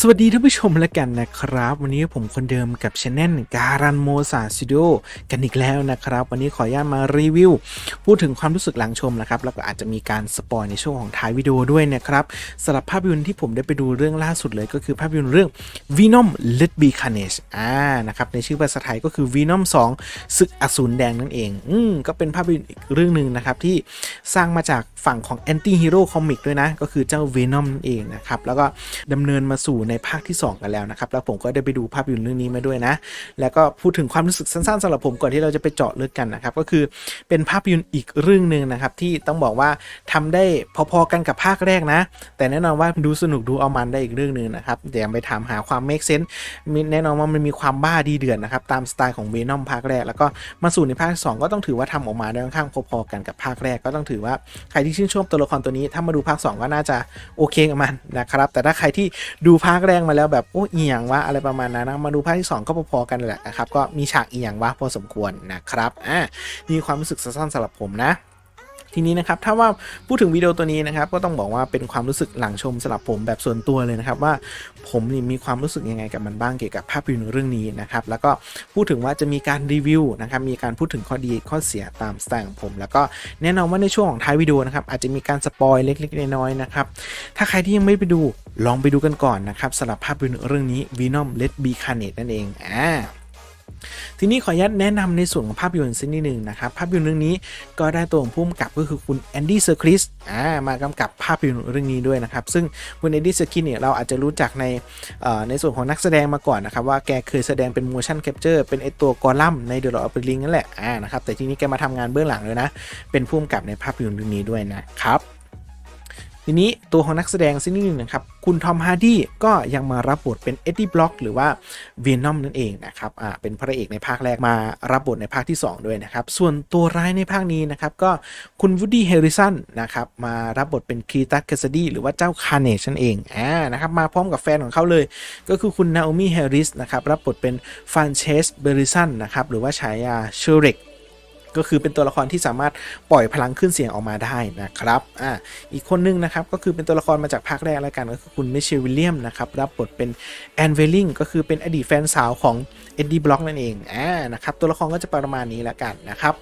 สวัสดีท่านผู้ชมแล้วกันนะครับ วันนี้ผมคนเดิมกับช anel การันโมซาสตูดิโอกันอีกแล้วนะครับ วันนี้ขออนุญาตมารีวิว พูดถึงความรู้สึกหลังชมนะครับแล้วก็อาจจะมีการสปอยในช่วงของท้ายวิดีโอด้วยนะครับสำหรับภาพยนตร์ที่ผมได้ไปดูเรื่องล่าสุดเลยก็คือภาพยนตร์เรื่อง Venom Let Be Carnage อ่านะครับในชื่อภาษาไทยก็คือ Venom 2ศึกอสูรแดงนั่นเอง อืมก็เป็นภาพยนตร์อีกเรื่องหนึ่งนะครับที่สร้างมาจากฝั่งของ Anti Hero Comic ด้วยนะ ก็คือเจ้า Venom นั่นเองนะครับ แล้วก็ดำเนินมาสู่ในภาคที่ 2 กันแล้วนะครับ แล้วผมก็ได้ไปดูภาพยนตร์เรื่องนี้มาด้วยนะ แล้วก็พูดถึงความรู้สึกสั้นๆสำหรับผมก่อนที่เราจะไปเจาะลึกกันนะครับ ก็คือเป็นภาพยนตร์อีกเรื่องหนึ่งนะครับ ที่ต้องบอกว่าทำได้พอๆกันกับภาคแรกนะ แต่แน่นอนว่าดูสนุกดูเอามันได้อีกเรื่องหนึ่งนะครับแต่ยังไปถามหาความ make sense มีแน่นอนว่ามันมีความบ้าดีเดือดนะครับตามสไตล์ของเวนอมภาคแรก แล้วก็มาสู่ในภาคที่สองก็ต้องถือว่าทำออกมาได้ค่อนข้างพอๆกันกับภาคแรกก็ต้องถือว่าใครที่ชื่นชอบตัวละครตัวนี้ ถ้ามาดูภาค 2 ก็น่าจะโอเคกับมันนะครับ แต่ถ้าใครที่ดูภาคแรกมาแล้วแบบโอ้เอียงวะอะไรประมาณนั้นนะมาดูภาคที่ 2 ก็พอๆกันแหละนะครับก็มีฉากเอียงวะพอสมควรนะครับอ่านี่ความรู้สึกสั้นๆสำหรับผมนะ ทีนี้นะครับถ้าว่าพูดถึงวิดีโอตัวนี้นะครับก็ต้องบอกว่าเป็นความรู้สึกหลังชมสำหรับผมแบบส่วนตัวเลยนะครับว่าผมนี่มีความรู้สึกยังไงกับมันบ้างเกี่ยวกับภาพยนตร์เรื่องนี้นะครับแล้วก็พูดถึงว่าจะมีการรีวิวนะครับมีการพูดถึงข้อดีข้อเสียตามสไตล์ของผม แล้วก็แน่นอนว่าในช่วงของท้ายวิดีโอนะครับอาจจะมีการสปอยเล็กๆน้อยๆนะครับถ้าใครที่ยังไม่ไปดูลองไปดูกันก่อนนะครับสำหรับภาพยนตร์เรื่องนี้ Venom Let Be Carnage นั่นเองอ่า ทีนี้ขออนุญาตแนะนำในส่วนของภาพยนตร์สักนิดหนึ่งนะครับ ภาพยนตร์เรื่องนี้ก็ได้ตัวของผู้กำกับก็คือคุณแอนดี้เซอร์คริสอ่ามากำกับภาพยนตร์เรื่องนี้ด้วยนะครับ ซึ่งคุณแอนดี้เซอร์คริสเนี่ยเราอาจจะรู้จักในในส่วนของนักแสดงมาก่อนนะครับ ว่าแกเคยแสดงเป็น motion capture เป็นไอตัวกอลัมใน The Lord of the Rings นั่นแหละอ่านะครับแต่ทีนี้แกมาทำงานเบื้องหลังเลยนะ เป็นผู้กำกับในภาพยนตร์เรื่องนี้ด้วยนะครับ ทีนี้ตัวของนักแสดงสักนิดหนึงนะครับ คุณทอมฮาร์ดี้ก็ยังมารับบทเป็นเอ็ดดี้บล็อกหรือว่าเวนอมนั่นเองนะครับอ่าเป็นพระเอกในภาคแรกมารับบทในภาคที่ 2 ด้วยนะครับ ส่วนตัวร้ายในภาคนี้นะครับ ก็คุณวูดดี้เฮริสันนะครับมารับบทเป็นครีตัสแคสดีหรือว่าเจ้าคาร์เนชนั่นเองอ่านะครับมาพร้อมกับแฟนของเขาเลย ก็คือคุณนาโอมิเฮริสนะครับรับบทเป็นฟานเชสเบริสันนะครับหรือว่าฉายาเชเรก ก็คือเป็นตัวละครที่สามารถปล่อยพลังขึ้นเสียงออกมาได้นะครับอ่าอีกคนนึงนะครับก็คือเป็นตัวละครมาจากภาคแรกแล้วกันก็คือคุณมิเชลวิลเลียมนะครับรับบทเป็นแอนเวลลิงก็คือเป็นอดีตแฟนสาวของเอ็ดดี้บล็อกนั่นเองอ่านะครับตัวละครก็จะประมาณนี้แล้วกันนะครับ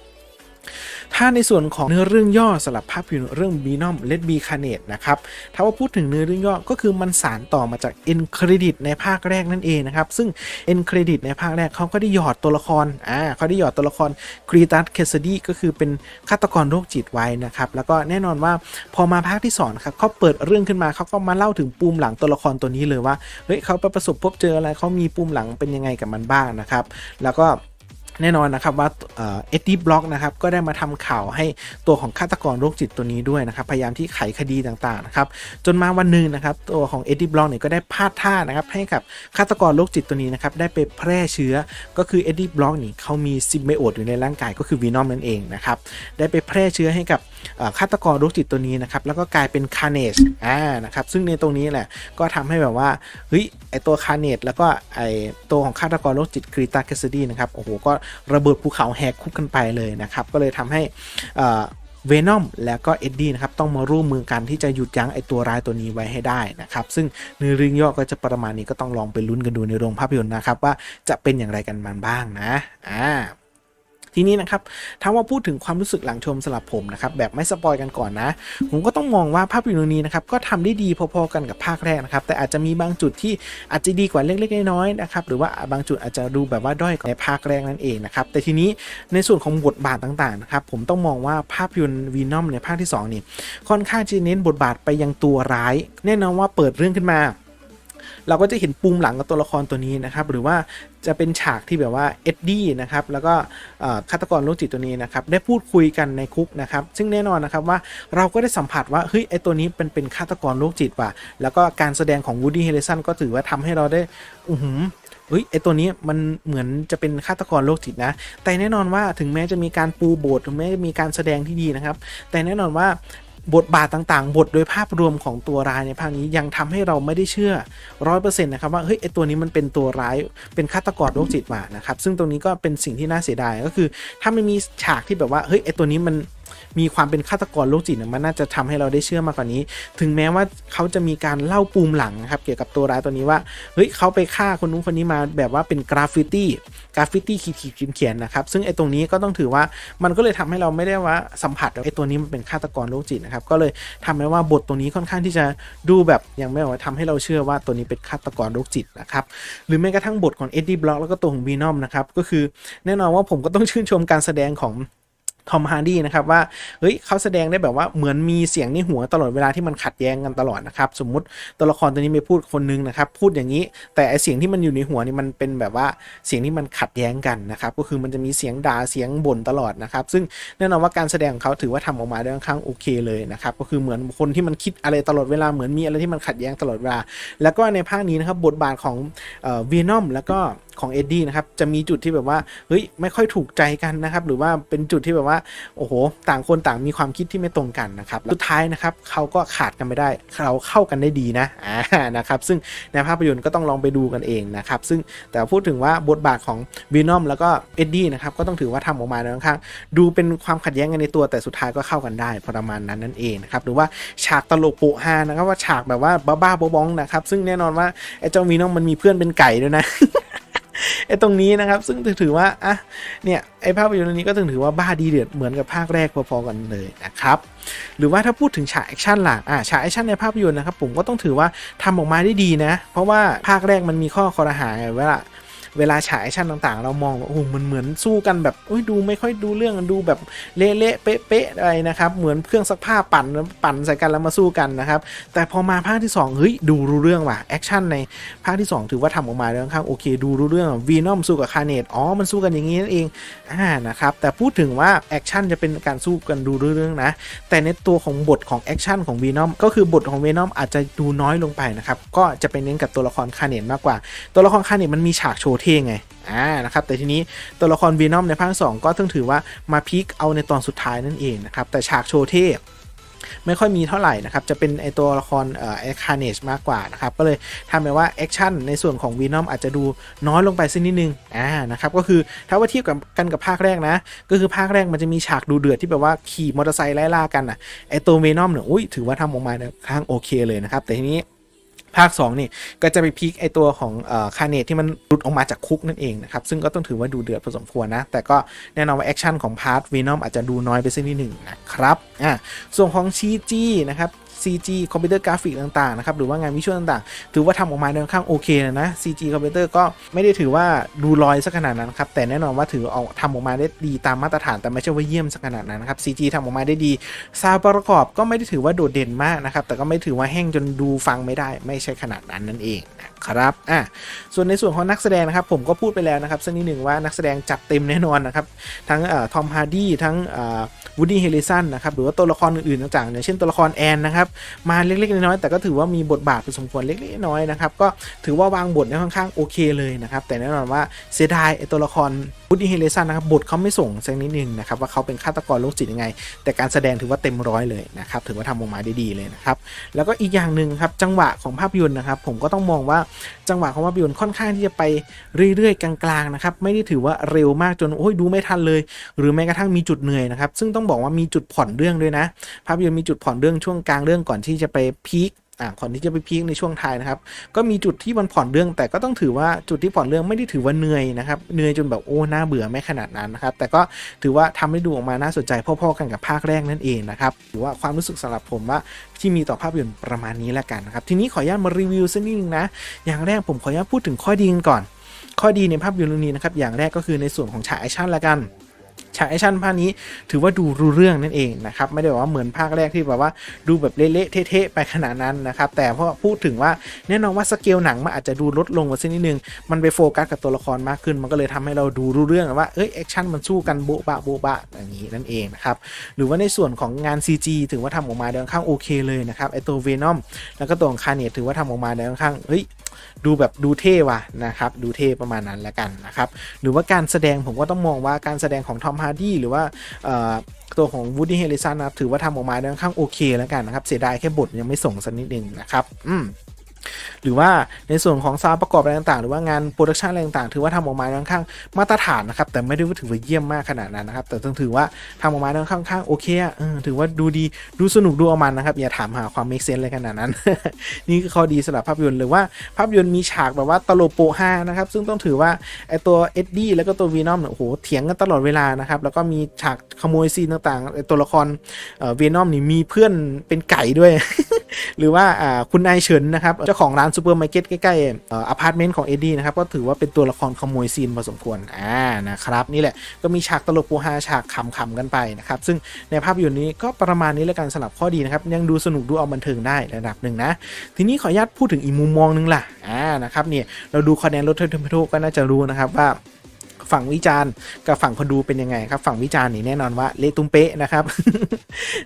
ถ้าในส่วนของเนื้อเรื่องย่อสำหรับภาพยนตร์เรื่องบีนอมเลดบีคาเนตนะครับถ้าว่าพูดถึงเนื้อเรื่องย่อก็คือมันสารต่อมาจากเอ็นเครดิตในภาคแรกนั่นเองนะครับซึ่งเอ็นเครดิตในภาคแรกเขาก็ได้หยอดตัวละครอ่าเขาได้หยอดตัวละครครีตัสเคสดีก็คือเป็นฆาตกรโรคจิตไว้นะครับแล้วก็แน่นอนว่าพอมาภาคที่สองครับเขาเปิดเรื่องขึ้นมาเขาก็มาเล่าถึงปูมหลังตัวละครตัวนี้เลยว่าเฮ้ยเขาไปประสบพบเจออะไรเขามีปูมหลังเป็นยังไงกับมันบ้างนะครับ แล้วก็ แน่นอนนะครับว่าเอ็ดดี้บล็อกนะครับก็ได้มาทำข่าวให้ตัวของฆาตกรโรคจิตตัวนี้ด้วยนะครับพยายามที่ไขคดีต่างๆนะครับจนมาวันหนึ่งนะครับตัวของเอ็ดดี้บล็อกเนี่ยก็ได้พลาดท่านะครับให้กับฆาตกรโรคจิตตัวนี้นะครับได้ไปแพร่เชื้อก็คือเอ็ดดี้บล็อกนี่เขามีซิมไบโอตอยู่ในร่างกายก็คือวีนอมนั่นเองนะครับได้ไปแพร่เชื้อให้กับฆาตกรโรคจิตตัวนี้นะครับแล้วก็กลายเป็นคาร์เนจอ่านะครับซึ่งในตรงนี้แหละก็ทำให้แบบว่าเฮ้ยไอตัวคาร์เนจแล้วก็ไอตัวของฆาตกรโรคจิตกรีตาแคสซิดี้นะครับโอ้โหก็ระเบิดภูเขาแหกคุกกันไปเลยนะครับ ก็เลยทำให้เวนอมแล้วก็เอ็ดดี้นะครับต้องมาร่วมมือกันที่จะหยุดยั้งไอตัวร้ายตัวนี้ไว้ให้ได้นะครับ ซึ่งเนื้อเรื่องย่อก็จะประมาณนี้ก็ต้องลองไปลุ้นกันดูในโรงภาพยนตร์นะครับ ว่าจะเป็นอย่างไรกันมันบ้างนะอ่า ทีนี้นะครับถ้าว่าพูดถึงความรู้สึกหลังชมสำหรับผมนะครับแบบไม่สปอยกันก่อนนะ ผมก็ต้องมองว่าภาพยนตร์เรื่องนี้นะครับก็ทำได้ดีพอๆกันกับภาคแรกนะครับแต่อาจจะมีบางจุดที่อาจจะดีกว่าเล็กๆน้อยๆนะครับหรือว่าบางจุดอาจจะดูแบบว่าด้อยกว่าในภาคแรกนั่นเองนะครับแต่ทีนี้ในส่วนของบทบาทต่างๆนะครับผมต้องมองว่าภาพยนตร์วีนอมในภาคที่สองนี่ค่อนข้างจะเน้นบทบาทไปยังตัวร้าย แน่นอนว่าเปิดเรื่องขึ้นมา เราก็จะเห็นปูมหลังกับตัวละครตัวนี้นะครับ หรือว่าจะเป็นฉากที่แบบว่าเอ็ดดี้นะครับ แล้วก็ฆาตกรโรคจิตตัวนี้นะครับ ได้พูดคุยกันในคุกนะครับ ซึ่งแน่นอนนะครับว่าเราก็ได้สัมผัสว่า เฮ้ย ไอตัวนี้เป็นเป็นฆาตกรโรคจิตว่ะ แล้วก็การแสดงของวูดดี้เฮเลสันก็ถือว่าทำให้เราได้ อือหือเฮ้ยไอตัวนี้มันเหมือนจะเป็นฆาตกรโรคจิตนะ แต่แน่นอนว่าถึงแม้จะมีการปูโบทถึงแม้จะมีการแสดงที่ดีนะครับ แต่แน่นอนว่า บทบาทต่างๆ บทโดยภาพรวมของตัวร้ายในภาคนี้ยังทำให้เราไม่ได้เชื่อร้อยเปอร์เซ็นต์นะครับว่าเฮ้ยไอตัวนี้มันเป็นตัวร้ายเป็นฆาตกรโรคจิตมานะครับซึ่งตรงนี้ก็เป็นสิ่งที่น่าเสียดายก็คือ ถ้าไม่มีฉากที่แบบว่าเฮ้ยไอตัวนี้มัน มีความเป็นฆาตกรโรคจิตมันน่าจะทำให้เราได้เชื่อมากกว่านี้ ถึงแม้ว่าเขาจะมีการเล่าปูมหลังนะครับเกี่ยวกับตัวร้ายตัวนี้ว่าเฮ้ยเขาไปฆ่าคนนู้นคนนี้มาแบบว่าเป็นกราฟฟิตี้กราฟฟิตี้ขีดขีดเขียนๆนะครับซึ่งไอ้ตรงนี้ก็ต้องถือว่ามันก็เลยทำให้เราไม่ได้ว่าสัมผัสไอ้ตัวนี้มันเป็นฆาตกรโรคจิตนะครับก็เลยทำให้ว่าบทตัวนี้ค่อนข้างที่จะดูแบบยังไม่ว่าทำให้เราเชื่อว่าตัวนี้เป็นฆาตกรโรคจิตนะครับหรือแม้กระทั่งบทของเอ็ดดี้บล็อกแล้วก็ตัวของบีนอมนะครับก็คือแน่นอนว่าผมก็ต้องชื่นชมการแสดงของ ทอมฮาร์ดี้นะครับว่าเฮ้ยเขาแสดงได้แบบว่าเหมือนมีเสียงในหัวตลอดเวลาที่มันขัดแย้งกันตลอดนะครับสมมุติตัวละครตัวนี้ไม่พูดคนนึงนะครับพูดอย่างนี้ แต่ไอเสียงที่มันอยู่ในหัวนี่มันเป็นแบบว่าเสียงที่มันขัดแย้งกันนะครับก็คือมันจะมีเสียงด่าเสียงบ่นตลอดนะครับซึ่งแน่นอนว่าการแสดงของเขาถือว่าทำออกมาได้ค่อนข้างโอเคเลยนะครับก็คือเหมือนคนที่มันคิดอะไรตลอดเวลาเหมือนมีอะไรที่มันขัดแย้งตลอดเวลา แล้วก็ในภาคนี้นะครับบทบาทของเวียนอมแล้วก็ ของเอ็ดดี้นะครับจะมีจุดที่แบบว่าเฮ้ยไม่ค่อยถูกใจกันนะครับหรือว่าเป็นจุดที่แบบว่าโอ้โห ต่างคนต่างมีความคิดที่ไม่ตรงกันนะครับสุดท้ายนะครับเขาก็ขาดกันไม่ได้เราเข้ากันได้ดีนะอ่านะครับซึ่งในภาพยนตร์ก็ต้องลองไปดูกันเองนะครับซึ่งแต่พูดถึงว่าบทบาทของวีนอมแล้วก็เอ็ดดี้นะครับก็ต้องถือว่าทำออกมาในค่อนข้างดูเป็นความขัดแย้งกันในตัวแต่สุดท้ายก็เข้ากันได้ประมาณนั้นนั่นเองนะครับหรือว่าฉากตลกโปฮานะครับว่าฉากแบบว่าบ้าๆบองนะครับซึ่งแน่นอนว่าไอ้เจ้าวีนอมมันมีเพื่อนเป็นไก่ด้วยนะ ไอ้ตรงนี้นะครับ ซึ่งถือว่าอะเนี่ยไอ้ภาพยนตร์เรื่องนี้ก็ถึงถือว่าบ้าดีเดือดเหมือนกับภาคแรกพอๆกันเลยนะครับหรือว่าถ้าพูดถึงฉากแอคชั่นล่ะอะฉากแอคชั่นในภาพยนตร์นะครับผมก็ต้องถือว่าทำออกมาได้ดีนะ เพราะว่าภาคแรกมันมีข้อคอรหาไงว่า เวลาฉายแอคชั่นต่างๆ เรามองว่าโอ้โหมันเหมือนสู้กันแบบอุ้ยดูไม่ค่อยดูเรื่องดูแบบเละๆเป๊ะๆอะไรนะครับ เหมือนเครื่องซักผ้าปั่นปั่นใส่กันแล้วมาสู้กันนะครับ แต่พอมาภาคที่2เฮ้ยดูรู้เรื่องว่ะแอคชั่นในภาคที่ 2 ถือว่าทำออกมาได้ค่อนข้างโอเค ดูรู้เรื่องวีนอมสู้กับคาเนตอ๋อมันสู้กันอย่างนี้นั่นเองอ่านะครับแต่พูดถึงว่าแอคชั่นจะเป็นการสู้กันดูรู้เรื่องนะ แต่ในตัวของบทของแอคชั่นของวีนอมก็คือบทของวีนอมอาจจะดูน้อยลงไปนะครับก็จะไปเน้นกับตัวละครคาเนตมากกว่า ตัวละครคาเนตมันมีฉากโชว์เทไงอ่านะครับแต่ทีนี้ตัวละครวีนอมในภาค 2 ก็ต้องถือว่ามาพีคเอาในตอนสุดท้ายนั่นเองนะครับแต่ฉากโชว์เท่ไม่ค่อยมีเท่าไหร่นะครับ จะเป็นไอตัวละครเอ่อคาเนจมากกว่านะครับ ก็เลยทำให้ว่าแอคชั่นในส่วนของวีนอมอาจจะดูน้อยลงไปสักนิดนึง อ่า นะครับ ก็คือถ้าว่าเทียบกับกันกับภาคแรกนะ ก็คือภาคแรกมันจะมีฉากดูเดือดที่แบบว่าขี่มอเตอร์ไซค์ไล่ล่ากันอะ ไอตัววีนอมเนี่ย อุ้ยถือว่าทำออกมาเนี่ยค่อนข้างโอเคเลยนะครับ แต่ทีนี้ ภาค 2 นี่ก็จะไปพีคไอตัวของคาเนตที่มันหลุดออกมาจากคุกนั่นเองนะครับ ซึ่งก็ต้องถือว่าดูเดือดพอสมควรนะ แต่ก็แน่นอนว่าแอคชั่นของพาร์ทวีนอมอาจจะดูน้อยไปสักนิดหนึ่งนะครับอ่าส่วนของชีจีนะครับ CG คอมพิวเตอร์กราฟิกต่างๆนะครับหรือว่างานวิชวลต่างๆ ถือว่าทำออกมาในค่อนข้างโอเคเลยนะ CG คอมพิวเตอร์ก็ไม่ได้ถือว่าดูลอยสักขนาดนั้นครับแต่แน่นอนว่าถือเอาทำออกมาได้ดีตามมาตรฐานแต่ไม่ใช่ว่าเยี่ยมสักขนาดนั้นนะครับ CG ทำออกมาได้ดีซาวประกอบก็ไม่ได้ถือว่าโดดเด่นมากนะครับแต่ก็ไม่ถือว่าแห้งจนดูฟังไม่ได้ ไม่ใช่ขนาดนั้นนั่นเองนะครับอะส่วนในส่วนของนักแสดงนะครับผมก็พูดไปแล้วนะครับสักนิดหนึ่งว่านักแสดงจัดเต็มแน่นอนนะครับทั้งทอมฮาร์ดี้ทั้งวูดดี้เฮลิสันนะครับหรือว่าตัวละครอื่นๆต่างๆอย่างเช่นตัวละครแอนนะครับมาเล็กๆน้อยๆแต่ก็ถือว่ามีบทบาทเป็นสมควรเล็กๆน้อยๆนะครับก็ถือว่าวางบทได้ค่อนข้างโอเคเลยนะครับแต่แน่นอนว่าเสียดายไอตัวละครวูดดี้เฮลิสันนะครับบทเขาไม่ส่งสักนิดนึงนะครับว่าเขาเป็นฆาตกรโรคจิตยังไง แต่การแสดงถือว่าเต็มร้อยเลยนะครับถือว่าทำออกมาได้ดีเลยนะครับแล้วก็อีกอย่างหนึ่งครับจังหวะของภาพยนตร์นะครับผมก็ต้องมองว่าจังหวะของภาพยนตร์ค่อนข้างที่จะไปเรื่อยๆ กลางๆนะครับไม่ได้ถือว่าเร็วมากจนโอ้ยดูไม่ทันเลย หรือแม้กระทั่งมีจุดเหนื่อยนะครับซึ่งต้องบอกว่ามีจุดผ่อนเรื่องด้วยนะ ภาพยนตร์มีจุดผ่อนเรื่องช่วงกลางเรื่องก่อนที่จะไปพีค อ่าก่อนที่จะไปพีคในช่วงท้ายนะครับ ก็มีจุดที่มันผ่อนเรื่องแต่ก็ต้องถือว่าจุดที่ผ่อนเรื่องไม่ได้ถือว่าเหนื่อยนะครับเหนื่อยจนแบบโอ้น่าเบื่อไม่ขนาดนั้นนะครับ แต่ก็ถือว่าทำให้ดูออกมาน่าสนใจพ่อๆกันกับภาคแรกนั่นเองนะครับหรือว่าความรู้สึกสำหรับผมว่าที่มีต่อภาพยนตร์ประมาณนี้แล้วกันนะครับ ทีนี้ขออนุญาตมารีวิวสักนิดนึงนะ อย่างแรกผมขออนุญาตพูดถึงข้อดีกันก่อน ข้อดีในภาพยนตร์เรื่องนี้นะครับ อย่างแรกก็คือในส่วนของฉากแอคชั่นละกัน ฉากแอคชั่นภาคนี้ถือว่าดูรู้เรื่องนั่นเองนะครับไม่ได้บอกว่าเหมือนภาคแรกที่แบบว่าดูแบบเละๆเทะๆไปขนาดนั้นนะครับแต่พอพูดถึงว่าแน่นอนว่าสเกลหนังมันอาจจะดูลดลงกว่าสักนิดนึงมันไปโฟกัสกับตัวละครมากขึ้น มันก็เลยทำให้เราดูรู้เรื่องว่าเอ้ยแอคชั่นมันสู้กันโบ๊ะบะโบ๊ะบะอย่างนี้นั่นเองนะครับหรือว่าในส่วนของงาน CG ถือว่าทำออกมาได้ค่อนข้างโอเคเลยนะครับไอตัวเวนอมแล้วก็ตัวของคาเนตถือว่าทำออกมาได้ค่อนข้างเฮ้ย ดูแบบดูเท่ว่ะนะครับดูเท่ประมาณนั้นแล้วกันนะครับหรือว่าการแสดงผมก็ต้องมองว่าการแสดงของทอมฮาร์ดี้หรือว่าตัวของวูดดี้เฮลิสันนะถือว่าทำออกมาได้ค่อนข้างโอเคแล้วกันนะครับเสียดายแค่บทยังไม่ส่งสักนิดนึงนะครับอืม หรือว่าในส่วนของซาวด์ประกอบอะไรต่างๆ หรือว่างานโปรดักชันอะไรต่างๆ ถือว่าทำออกมาค่อนข้างมาตรฐานนะครับ แต่ไม่ได้ว่าถือว่าเยี่ยมมากขนาดนั้นนะครับ แต่ต้องถือว่าทำออกมาค่อนข้างโอเคอะถือว่าดูดีดูสนุกดูเอามันนะครับ อย่าถามหาความเมคเซนอะไรขนาดนั้น นี่คือข้อดีสำหรับภาพยนตร์หรือว่าภาพยนตร์มีฉากแบบว่าตลบโปฮานะครับ ซึ่งต้องถือว่าไอตัวเอ็ดดี้แล้วก็ตัววีนอมเนี่ยโอ้โหเถียงกันตลอดเวลานะครับ แล้วก็มีฉากขโมยซีนต่างๆไอตัวละครเวีนอมนี่มีเพื่อนเป็นไก่ด้วย หรือว่าอ่าคุณนายเฉินนะครับเจ้าของร้านซูเปอร์มาร์เก็ตใกล้ๆเอ่ออพาร์ตเมนต์ของเอ็ดดี้นะครับก็ถือว่าเป็นตัวละครขโมยซีนพอสมควรอ่านะครับนี่แหละก็มีฉากตลกปูฮาฉากขำๆกันไปนะครับซึ่งในภาพยนตร์นี้ก็ประมาณนี้แล้วกันสำหรับข้อดีนะครับยังดูสนุกดูเอาบันเทิงได้ระดับหนึ่งนะทีนี้ขออนุญาตพูดถึงอีกมุมมองหนึงล่ะอ่านะครับเนี่ยเราดูคะแนนรถเทอร์เทมเพโก็น่าจะรู้นะครับว่า ฝั่งวิจารณ์กับฝั่งคนดูเป็นยังไงครับ ฝั่งวิจารณ์นี่แน่นอนว่าเละตุ้มเป๊ะนะครับ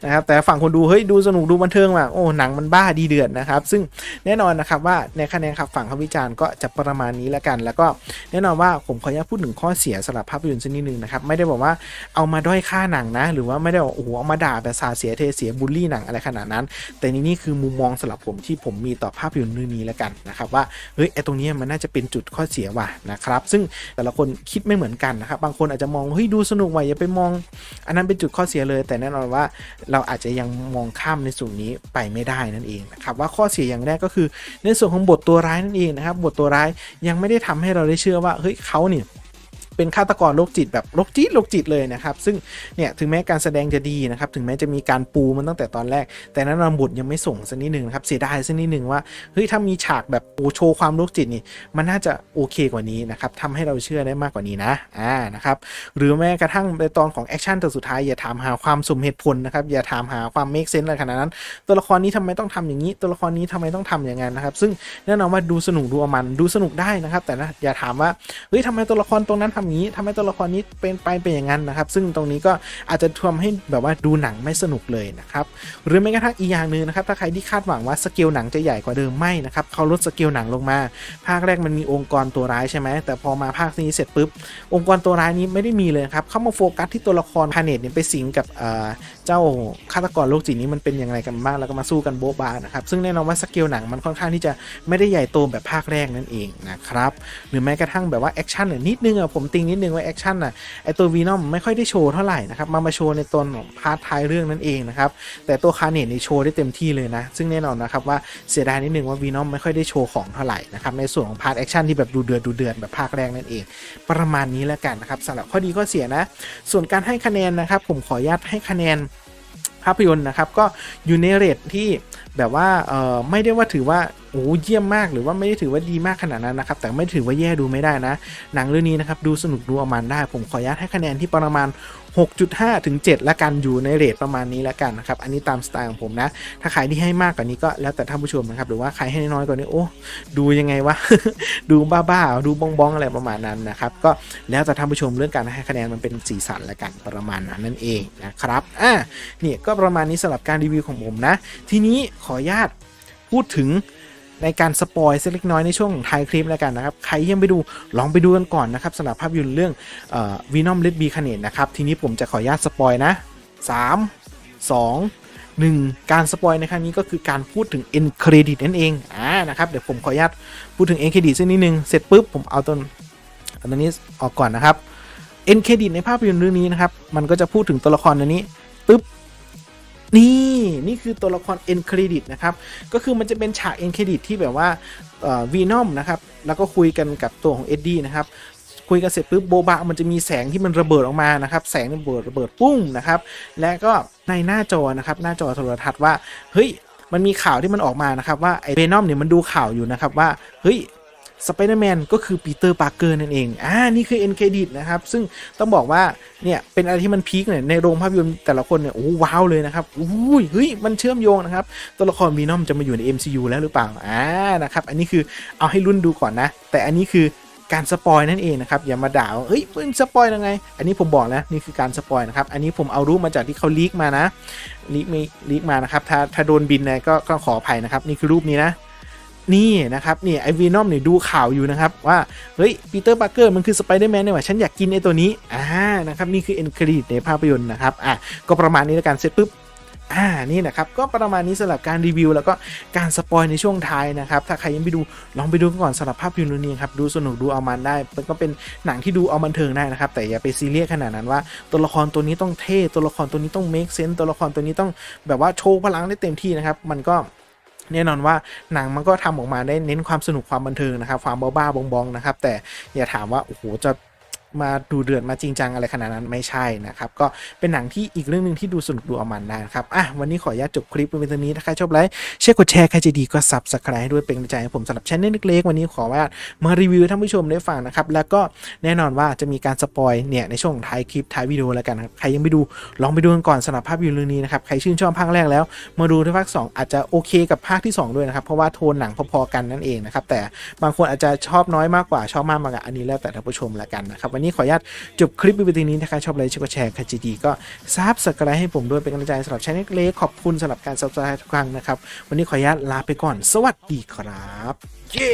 นะครับแต่ฝั่งคนดูเฮ้ยดูสนุกดูบันเทิงว่ะโอ้หนังมันบ้าดีเดือดนะครับ ซึ่งแน่นอนนะครับว่าในคะแนนครับฝั่งเขาวิจารณ์ก็จะประมาณนี้แล้วกัน แล้วก็แน่นอนว่าผมขออนุญาตพูดถึงข้อเสียสำหรับภาพยนตร์ชนิดนึงนะครับไม่ได้บอกว่าเอามาด้อยค่าหนังนะ หรือว่าไม่ได้บอกโอ้โหเอามาด่าแบบสาเสียเทเสียบูลลี่หนังอะไรขนาดนั้น แต่นี่นี่คือมุมมองสำหรับผมที่ผมมีต่อภาพยนตร์เรื่องนี้แล้วกันนะครับว่าเฮ้ยไอตรงนี้มันน่าจะเป็นจุดข้อเสียว่ะนะครับ ซึ่งแต่ละคนคิดไไม่เหมือนกันนะครับ บางคนอาจจะมองเฮ้ยดูสนุกว่ะอย่าไปมอง อันนั้นเป็นจุดข้อเสียเลย แต่แน่นอนว่าเราอาจจะยังมองข้ามในส่วนนี้ไปไม่ได้นั่นเองนะครับว่าข้อเสียอย่างแรกก็คือในส่วนของบทตัวร้ายนั่นเองนะครับบทตัวร้ายยังไม่ได้ทำให้เราได้เชื่อว่าเฮ้ยเขาเนี่ย เป็นฆาตกรโรคจิตแบบโรคจิตโรคจิตเลยนะครับ ซึ่งเนี่ยถึงแม้การแสดงจะดีนะครับ ถึงแม้จะมีการปูมันตั้งแต่ตอนแรก แต่นั้นบทยังไม่ส่งสักนิดหนึ่งนะครับเสียดายสักนิดหนึ่งว่าเฮ้ยถ้ามีฉากแบบโอโชว์ความโรคจิตนี่มันน่าจะโอเคกว่านี้นะครับทำให้เราเชื่อได้มากกว่านี้นะอ่านะครับหรือแม้กระทั่งในตอนของแอคชั่นตัวสุดท้ายอย่าถามหาความสมเหตุผลนะครับอย่าถามหาความเมคเซนส์อะไรขนาดนั้น ตัวละครนี้ทำไมต้องทำอย่างนี้ ตัวละครนี้ทำไมต้องทำอย่างนั้นนะครับ ซึ่งแน่นอนว่าดูสนุกดูอมันดูสนุกได้นะครับ แต่นะอย่าถามว่าเฮ้ยทำไมตัวละครตรงนั้นทำอย่างนี้ทำไมตัวละครนี้เป็นไปเป็นอย่างนั้นนะครับ ซึ่งตรงนี้ก็อาจจะทำให้แบบว่าดูหนังไม่สนุกเลยนะครับ หรือแม้กระทั่งอีกอย่างหนึ่งนะครับ ถ้าใครที่คาดหวังว่าสเกลหนังจะใหญ่กว่าเดิมไม่นะครับเขาลดสเกลหนังลงมา ภาคแรกมันมีองค์กรตัวร้ายใช่ไหมแต่พอมาภาคนี้เสร็จปุ๊บองค์กรตัวร้ายนี้ไม่ได้มีเลยครับเข้ามาโฟกัสที่ตัวละครพาเนตเนี่ยไปสิงกับเจ้าฆาตกรโรคจิตนี้มันเป็นอย่างไรกันบ้างแล้วก็มาสู้กันโบ๊ะบานะครับซึ่งแน่นอนว่าสเกลหนังมันค่อนข้างที่จะไม่ได้ใหญ่โตแบบภาคแรกนั่นเองนะครับหรือแม้กระทั่งแบบว่าแอคชั่นนิดนึงอะผมติงนิดนึงว่าแอคชั่นอะไอตัววีนอมไม่ค่อยได้โชว์เท่าไหร่นะครับมามาโชว์ในตอนของพาร์ทท้ายเรื่องนั่นเองนะครับแต่ตัวคาเนตในโชว์ได้เต็มที่เลยนะซึ่งแน่นอนนะครับว่าเสียดายนิดนึงว่าวีนอมไม่ค่อยได้โชว์ของเท่าไหร่นะครับในส่วนของพาร์ทแอคชั่นที่แบบดูเดือดดูเดือดแบบภาคแรกนั่นเอง ประมาณนี้แล้วกันนะครับสำหรับข้อดีข้อเสียนะ ส่วนการให้คะแนนนะครับผมขออนุญาตให้คะแนน ภาพยนตร์นะครับ ก็อยู่ในเรทที่แบบว่าเออไม่ได้ว่าถือว่าโอ้เยี่ยมมากหรือว่าไม่ได้ถือว่าดีมากขนาดนั้นนะครับ แต่ไม่ถือว่าแย่ดูไม่ได้นะ หนังเรื่องนี้นะครับดูสนุกดูอามันได้ ผมขออนุญาตให้คะแนนที่ประมาณ 6.5 ถึง 7 ละกันอยู่ในเรทประมาณนี้ละกันนะครับ อันนี้ตามสไตล์ของผมนะ ถ้าใครที่ให้มากกว่านี้ก็แล้วแต่ท่านผู้ชมนะครับ หรือว่าใครให้น้อยกว่านี้โอ้ดูยังไงวะ ดูบ้าๆ ดูบ้องๆ อะไรประมาณนั้นนะครับ ก็แล้วแต่ท่านผู้ชมเรื่องการให้คะแนนมันเป็นสีสันละกันประมาณนั้นนั่นเองนะครับ อะเนี่ยก็ประมาณนี้สำหรับการรีวิวของผมนะ ทีนี้ขออนุญาตพูดถึงในการสปอยสักเล็กน้อยในช่วงของท้ายคลิปแล้วกันนะครับ ใครยังไม่ดูลองไปดูกันก่อนนะครับสำหรับภาพยนตร์เรื่องวีนอมเลดบีคเนตนะครับ ทีนี้ผมจะขออนุญาตสปอยนะ 3 2 1 การสปอยในครั้งนี้ก็คือการพูดถึง end credit นั่นเองอ่านะครับเดี๋ยวผมขออนุญาตพูดถึง end credit สักนิดนึงเสร็จปุ๊บผมเอาตัวเอาตัวนี้ออกก่อนนะครับ end credit ในภาพยนตร์เรื่องนี้นะครับมันก็จะพูดถึงตัวละครตัวนี้ปุ๊บ นี่นี่คือตัวละคร end credit นะครับ ก็คือมันจะเป็นฉาก end credit ที่แบบว่าวีนอมนะครับ แล้วก็คุยกันกับตัวของเอ็ดดี้นะครับคุยกันเสร็จปุ๊บโบบะมันจะมีแสงที่มันระเบิดออกมานะครับแสงระเบิดระเบิดปุ้งนะครับและก็ในหน้าจอนะครับหน้าจอโทรทัศน์ว่าเฮ้ยมันมีข่าวที่มันออกมานะครับว่าไอเวนอมเนี่ยมันดูข่าวอยู่นะครับว่าเฮ้ย สไปเดอร์แมนก็คือปีเตอร์ปาร์เกอร์นั่นเอง อ่า นี่คือเอ็นเครดิตนะครับ ซึ่งต้องบอกว่า เนี่ย เป็นอะไรที่มันพีคเนี่ย ในโรงภาพยนตร์แต่ละคนเนี่ย โอ้ว้าวเลยนะครับอุ้ย เฮ้ย มันเชื่อมโยงนะครับ ตัวละครวีนอมจะมาอยู่ใน MCU แล้วหรือเปล่า อ่า นะครับ อันนี้คือเอาให้รุ่นดูก่อนนะ แต่อันนี้คือการสปอยนั่นเองนะครับ อย่ามาด่าว่าเฮ้ยมึงสปอยยังไง อันนี้ผมบอกแล้วนี่คือการสปอยนะครับ อันนี้ผมเอารูปมาจากที่เขาลีกมานะลีกมีลีกมานะครับถ้าถ้าโดนบินเนี่ยก็ก็ขออภัยนะครับ นี่คือรูปนี้นะ นี่นะครับนี่ไอวีนอมเนี่ยดูข่าวอยู่นะครับว่าเฮ้ยปีเตอร์ปาร์เกอร์มันคือสไปเดอร์แมนเนี่ยว่ะฉันอยากกินไอตัวนี้อ่านะครับนี่คือเอ็นเครีดในภาพยนตร์นะครับอะก็ประมาณนี้แล้วกันเสร็จปุ๊บอ่า นี่นะครับ ก็ประมาณนี้สำหรับการรีวิว แล้วก็การสปอยในช่วงท้ายนะครับ ถ้าใครยังไม่ดู ลองไปดูกันก่อนสำหรับภาพยนตร์เรื่องนี้ครับ ดูสนุกดูเอามันได้ มันก็เป็นหนังที่ดูเอามันเทิงได้นะครับ แต่อย่าไปซีเรียสขนาดนั้นว่า ตัวละครตัวนี้ต้องเท่ ตัวละครตัวนี้ต้อง make sense ตัวละครตัวนี้ต้องแบบว่าโชว์พลังได้เต็มที่นะครับ มันก็ แน่นอนว่าหนังมันก็ทำออกมาได้เน้นความสนุกความบันเทิงนะครับ ความบ้าๆบองๆนะครับ แต่อย่าถามว่าโอ้โหจะ มาดูเดือดมาจริงจังอะไรขนาดนั้นไม่ใช่นะครับ ก็เป็นหนังที่อีกเรื่องหนึ่งที่ดูสนุกดูเอามันได้นะครับอะวันนี้ขออนุญาตจบคลิปไปเป็นเท่านี้ถ้าใครชอบไลค์แชร์กดแชร์ใครจะดีก็ซับสไครต์ด้วยเป็นกำลังใจให้ผมสำหรับช่องเล็กๆวันนี้ขอว่ามารีวิวท่านผู้ชมได้ฟังนะครับแล้วก็แน่นอนว่าจะมีการสปอยเนี่ยในช่วงท้ายคลิปท้ายวิดีโอแล้วกันใครยังไม่ดูลองไปดูกันก่อนสำหรับภาพยนตร์เรื่องนี้นะครับใครชื่นชอบภาคแรกแล้ว มาดูที่ภาค 2 อาจจะโอเคกับภาคที่ 2 ด้วยนะครับเพราะว่าโทนหนังพอๆกันนั่นเองนะครับแต่บางคนอาจจะชอบน้อยมากกว่าชอบมากมากอันนี้แล้วแต่ท่านผู้ชมละกันนะครับวันนี้ขออนุญาตจบคลิปวิดีโอนี้นะคะชอบอะไรช่วยกดแชร์ครจะดีก็ซับสไครต์ให้ผมด้วยเป็นกำลังใจสำหรับช่องเล็กๆขอบคุณสำหรับการซับสไครต์ทุกครั้งนะครับวันนี้ขออนุญาตลาไปก่อน สวัสดีครับเย้